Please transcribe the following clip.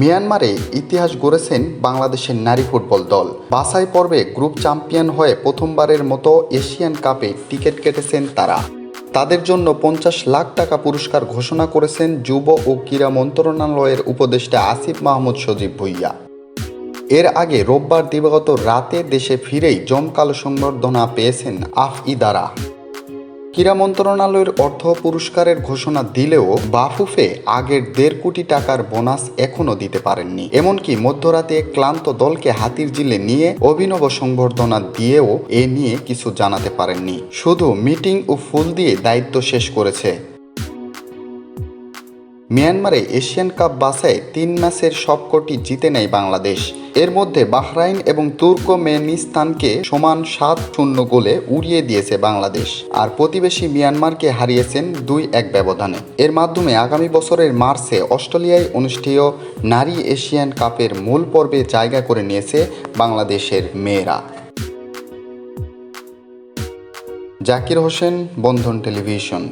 মিয়ানমারে ইতিহাস গড়েছেন বাংলাদেশের নারী ফুটবল দল। বাছাই পর্বে গ্রুপ চ্যাম্পিয়ন হয়ে প্রথমবারের মতো এশিয়ান কাপে টিকিট কেটেছেন তারা। তাদের জন্য পঞ্চাশ লাখ টাকা পুরস্কার ঘোষণা করেছেন যুব ও ক্রীড়া মন্ত্রণালয়ের উপদেষ্টা আসিফ মাহমুদ সজীব ভুইয়া। এর আগে রোববার দিবাগত রাতে দেশে ফিরেই জমকালো সংবর্ধনা পেয়েছেন আফইদারা ক্রীড়া মন্ত্রণালয়ের অর্থ পুরস্কারের ঘোষণা দিলেও বাফুফে আগের দেড় কোটি টাকার বোনাস এখনও দিতে পারেননি। এমনকি মধ্যরাতে ক্লান্ত দলকে হাতির জিলে নিয়ে অভিনব সংবর্ধনা দিয়েও এ নিয়ে কিছু জানাতে পারেননি। শুধু মিটিং ও ফুল দিয়ে দায়িত্ব শেষ করেছে মিয়ানমারে এশিয়ান কাপ বাছাই তিন ম্যাচের সবকটি জিতে নেয় বাংলাদেশ। এর মধ্যে বাহরাইন এবং তুর্কমেনিস্তানকে সমান সাত শূন্য গোলে উড়িয়ে দিয়েছে বাংলাদেশ। আর প্রতিবেশী মিয়ানমারকে হারিয়েছেন দুই এক ব্যবধানে। এর মাধ্যমে আগামী বছরের মার্চে অস্ট্রেলিয়ায় অনুষ্ঠেয় নারী এশিয়ান কাপের মূল পর্বে জায়গা করে নিয়েছে বাংলাদেশের মেয়েরা। জাকির হোসেন, বন্ধন টেলিভিশন।